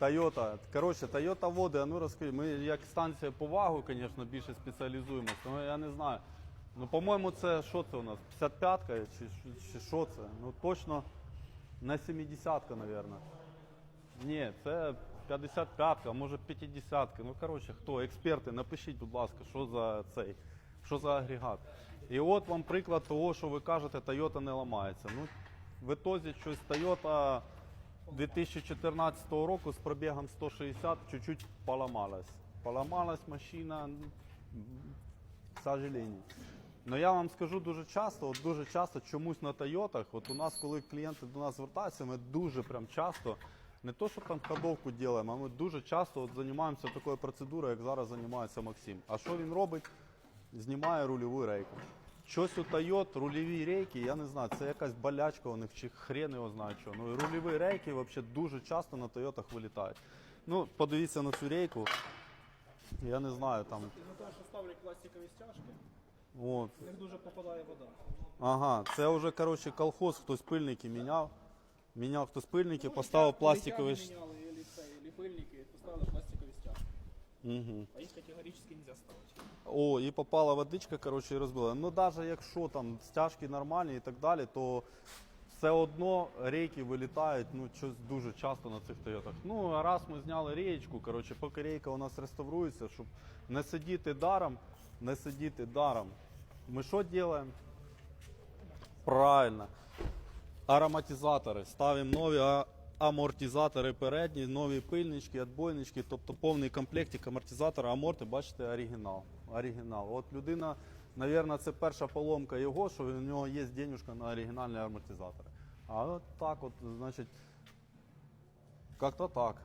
Toyota. Коротше, Toyota води, а ну розкажи. Ми як станція повагу, звісно, більше спеціалізуємося. Ну я не знаю. Ну, по-моєму, це що це у нас? 55-ка чи, чи що це? Ну точно на 70-ка, мабуть. Ні, це 55-ка, може 50-ка. Ну, коротше, хто? Експерти, напишіть, будь ласка, що за цей, що за агрегат. І от вам приклад того, що ви кажете, Toyota не ламається. Ну, в ітозі щось Toyota 2014 року з пробігом 160 чуть-чуть поламалась. Поламалась машина, к сожалению. Но я вам скажу дуже часто, от дуже часто чомусь на Тойотах, от у нас, коли клієнти до нас звертаються, ми дуже прям часто, не то, що там ходовку робимо, а ми дуже часто от займаємося такою процедурою, як зараз займається Максим. А що він робить? Знімає рульову рейку. Щось у Тойот, рульові рейки, я не знаю, це якась болячка у них, чи хрен його знає що. Ну і рульові рейки взагалі дуже часто на Тойотах вилітають. Ну, подивіться на цю рейку. Я не знаю там. Із-за що ставлять пластикові стяжки, От, в них дуже попадає вода. Ага, це вже коротше колхоз, хтось пильники міняв. Міняв хтось пильники, поставив пластикові. Літяги міняли, і це, і пильники, поставили пластикові стяжки. Угу. А їх категорично не можна ставити. О, і попала водичка, коротше, і розбила. Ну, навіть якщо там стяжки нормальні і так далі, то все одно рейки вилітають ну, щось дуже часто на цих Тойотах. Ну, а раз ми зняли реєчку, коротше, поки рейка у нас реставрується, щоб не сидіти даром, не сидіти даром. Ми що робимо? Правильно. Ароматизатори. Ставимо нові амортизатори передні, нові пильнички, відбойнички, тобто повний комплектик амортизатора, аморти, бачите, оригінал. оригінал. От людина, мабуть, це перша поломка його, що у нього є денежка на оригінальні амортизатори. А от так от, значить, як-то так.